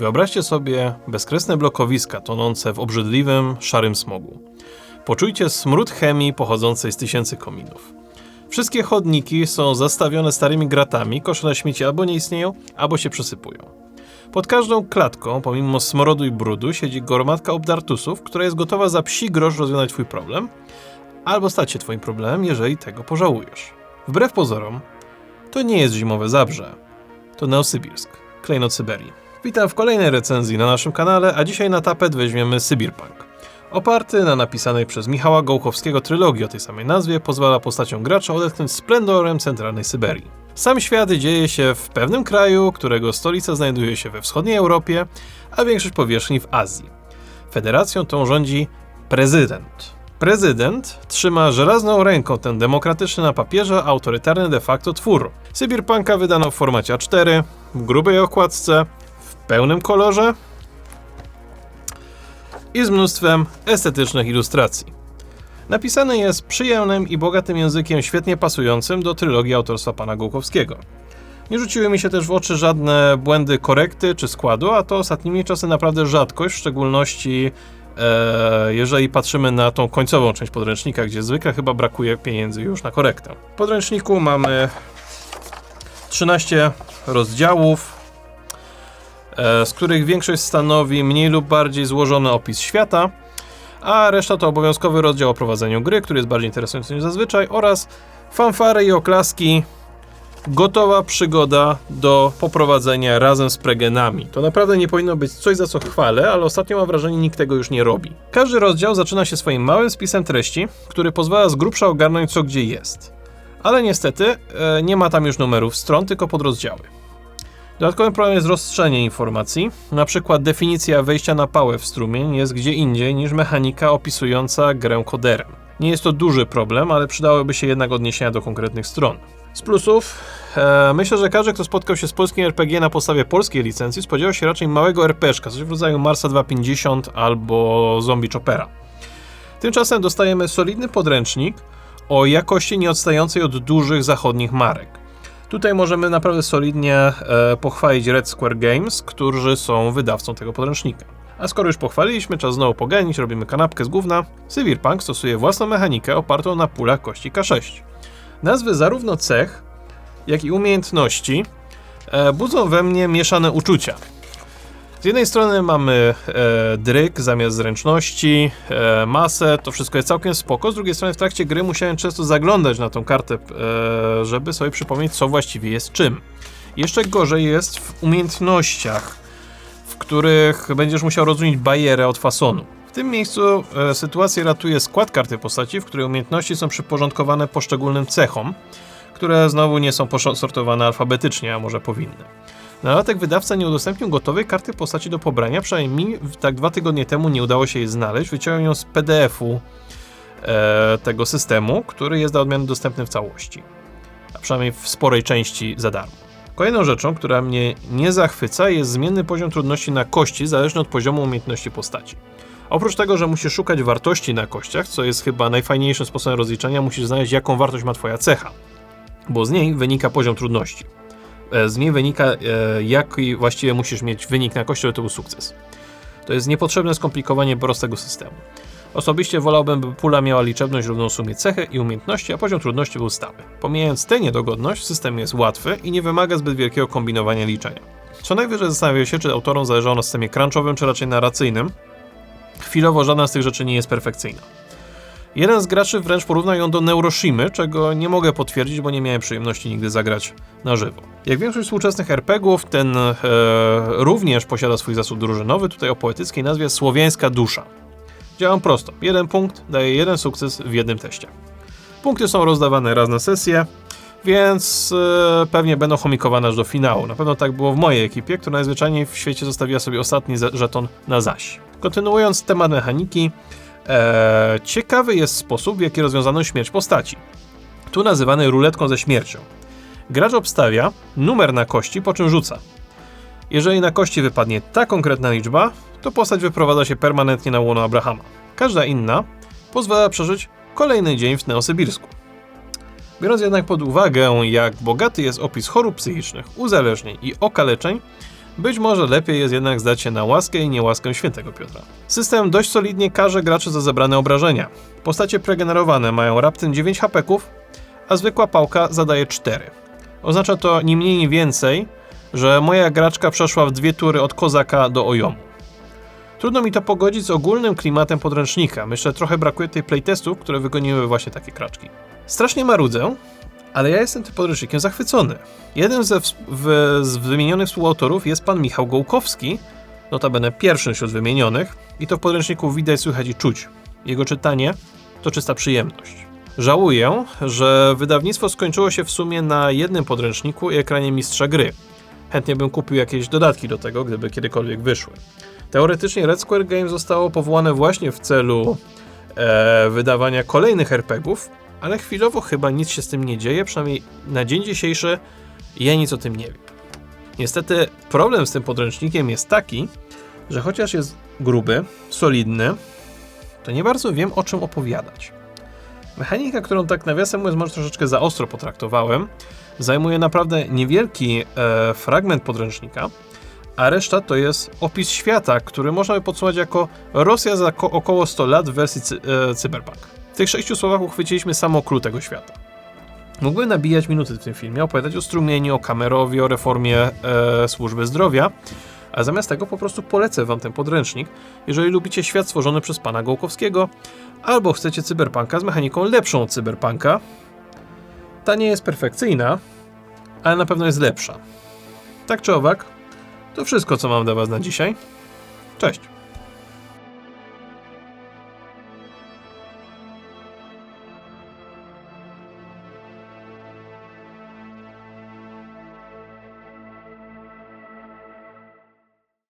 Wyobraźcie sobie bezkresne blokowiska tonące w obrzydliwym, szarym smogu. Poczujcie smród chemii pochodzącej z tysięcy kominów. Wszystkie chodniki są zastawione starymi gratami, kosze na śmieci albo nie istnieją, albo się przesypują. Pod każdą klatką, pomimo smrodu i brudu, siedzi gromadka obdartusów, która jest gotowa za psi grosz rozwiązać twój problem, albo stać się twoim problemem, jeżeli tego pożałujesz. Wbrew pozorom, to nie jest zimowe Zabrze. To Neosybirsk, klejnot Syberii. Witam w kolejnej recenzji na naszym kanale, a dzisiaj na tapet weźmiemy Sybirpunk. Oparty na napisanej przez Michała Gołchowskiego trylogii o tej samej nazwie, pozwala postaciom gracza odetchnąć splendorem centralnej Syberii. Sam świat dzieje się w pewnym kraju, którego stolica znajduje się we wschodniej Europie, a większość powierzchni w Azji. Federacją tą rządzi prezydent. Prezydent trzyma żelazną ręką ten demokratyczny na papierze, autorytarny de facto twór. Sybirpunka wydano w formacie A4, w grubej okładce, pełnym kolorze i z mnóstwem estetycznych ilustracji. Napisany jest przyjemnym i bogatym językiem, świetnie pasującym do trylogii autorstwa pana Gołkowskiego. Nie rzuciły mi się też w oczy żadne błędy korekty czy składu, a to ostatnimi czasy naprawdę rzadkość, w szczególności e, jeżeli patrzymy na tą końcową część podręcznika, gdzie zwykle chyba brakuje pieniędzy już na korektę. W podręczniku mamy 13 rozdziałów, z których większość stanowi mniej lub bardziej złożony opis świata, a reszta to obowiązkowy rozdział o prowadzeniu gry, który jest bardziej interesujący niż zazwyczaj, oraz fanfary i oklaski. Gotowa przygoda do poprowadzenia razem z pregenami. To naprawdę nie powinno być coś, za co chwalę, ale ostatnio mam wrażenie, nikt tego już nie robi. Każdy rozdział zaczyna się swoim małym spisem treści, który pozwala z grubsza ogarnąć co gdzie jest. Ale niestety e, nie ma tam już numerów stron, tylko podrozdziały. Dodatkowym problemem jest rozstrzenie informacji. Na przykład definicja wejścia na pałę w strumień jest gdzie indziej niż mechanika opisująca grę koderem. Nie jest to duży problem, ale przydałyby się jednak odniesienia do konkretnych stron. Z plusów, e, myślę, że każdy, kto spotkał się z polskim RPG na podstawie polskiej licencji, spodziewał się raczej małego RPGa, coś w rodzaju Marsa 250 albo Zombie Chopera. Tymczasem dostajemy solidny podręcznik o jakości nieodstającej od dużych zachodnich marek. Tutaj możemy naprawdę solidnie e, pochwalić Red Square Games, którzy są wydawcą tego podręcznika. A skoro już pochwaliliśmy, czas znowu poganić, robimy kanapkę z gówna. Cyberpunk stosuje własną mechanikę opartą na pulach kości K6. Nazwy zarówno cech, jak i umiejętności e, budzą we mnie mieszane uczucia. Z jednej strony mamy e, dryk zamiast zręczności, e, masę, to wszystko jest całkiem spoko. Z drugiej strony w trakcie gry musiałem często zaglądać na tą kartę, e, żeby sobie przypomnieć, co właściwie jest czym. Jeszcze gorzej jest w umiejętnościach, w których będziesz musiał rozumieć barierę od fasonu. W tym miejscu e, sytuację ratuje skład karty postaci, w której umiejętności są przyporządkowane poszczególnym cechom, które znowu nie są posortowane alfabetycznie, a może powinny. Na dodatek wydawca nie udostępnił gotowej karty postaci do pobrania, przynajmniej mi tak dwa tygodnie temu nie udało się jej znaleźć. Wyciąłem ją z PDF-u e, tego systemu, który jest dla odmiany dostępny w całości, a przynajmniej w sporej części za darmo. Kolejną rzeczą, która mnie nie zachwyca, jest zmienny poziom trudności na kości, zależny od poziomu umiejętności postaci. Oprócz tego, że musisz szukać wartości na kościach, co jest chyba najfajniejszym sposobem rozliczenia, musisz znaleźć, jaką wartość ma Twoja cecha, bo z niej wynika poziom trudności. E, z niej wynika, e, jaki właściwie musisz mieć wynik na kości, żeby to był sukces. To jest niepotrzebne skomplikowanie prostego systemu. Osobiście wolałbym, by pula miała liczebność równą sumie cechy i umiejętności, a poziom trudności był stały. Pomijając tę niedogodność, system jest łatwy i nie wymaga zbyt wielkiego kombinowania liczenia. Co najwyżej zastanawiam się, czy autorom zależało na systemie crunchowym, czy raczej narracyjnym. Chwilowo żadna z tych rzeczy nie jest perfekcyjna. Jeden z graczy wręcz porównał ją do Neuroshimy, czego nie mogę potwierdzić, bo nie miałem przyjemności nigdy zagrać na żywo. Jak większość współczesnych RPGów, ten e, również posiada swój zasób drużynowy, tutaj o poetyckiej nazwie Słowiańska Dusza. Działam prosto. Jeden punkt daje jeden sukces w jednym teście. Punkty są rozdawane raz na sesję, więc e, pewnie będą chomikowane aż do finału. Na pewno tak było w mojej ekipie, która najzwyczajniej w świecie zostawiła sobie ostatni żeton na zaś. Kontynuując temat mechaniki, e, ciekawy jest sposób, w jaki rozwiązano śmierć postaci. Tu nazywany ruletką ze śmiercią. Gracz obstawia numer na kości, po czym rzuca. Jeżeli na kości wypadnie ta konkretna liczba, to postać wyprowadza się permanentnie na łono Abrahama. Każda inna pozwala przeżyć kolejny dzień w Neosybirsku. Biorąc jednak pod uwagę, jak bogaty jest opis chorób psychicznych, uzależnień i okaleczeń, Być może lepiej jest jednak zdać się na łaskę i niełaskę świętego Piotra. System dość solidnie karze graczy za zebrane obrażenia. Postacie pregenerowane mają raptem 9 hapeków, a zwykła pałka zadaje 4. Oznacza to ni mniej ni więcej, że moja graczka przeszła w dwie tury od kozaka do ojomu. Trudno mi to pogodzić z ogólnym klimatem podręcznika. Myślę, trochę brakuje tej playtestów, które wygoniły właśnie takie kraczki. Strasznie marudzę, ale ja jestem tym podręcznikiem zachwycony. Jeden ze w, z wymienionych współautorów jest pan Michał Gołkowski, notabene pierwszy wśród wymienionych, i to w podręczniku widać, słychać i czuć. Jego czytanie to czysta przyjemność. Żałuję, że wydawnictwo skończyło się w sumie na jednym podręczniku i ekranie mistrza gry. Chętnie bym kupił jakieś dodatki do tego, gdyby kiedykolwiek wyszły. Teoretycznie Red Square Games zostało powołane właśnie w celu e, wydawania kolejnych RPGów, ale chwilowo chyba nic się z tym nie dzieje, przynajmniej na dzień dzisiejszy ja nic o tym nie wiem. Niestety problem z tym podręcznikiem jest taki, że chociaż jest gruby, solidny, to nie bardzo wiem o czym opowiadać. Mechanika, którą tak nawiasem mówiąc może troszeczkę za ostro potraktowałem, zajmuje naprawdę niewielki e, fragment podręcznika, a reszta to jest opis świata, który można by podsumować jako Rosja za ko- około 100 lat w wersji cy- e, cyberpunk. W tych sześciu słowach uchwyciliśmy samo clue tego świata. Mógłbym nabijać minuty w tym filmie, opowiadać o strumieniu, o kamerowie, o reformie e, służby zdrowia, a zamiast tego po prostu polecę wam ten podręcznik, jeżeli lubicie świat stworzony przez pana Gołkowskiego, albo chcecie cyberpunka z mechaniką lepszą od cyberpunka. Ta nie jest perfekcyjna, ale na pewno jest lepsza. Tak czy owak, to wszystko, co mam dla was na dzisiaj. Cześć!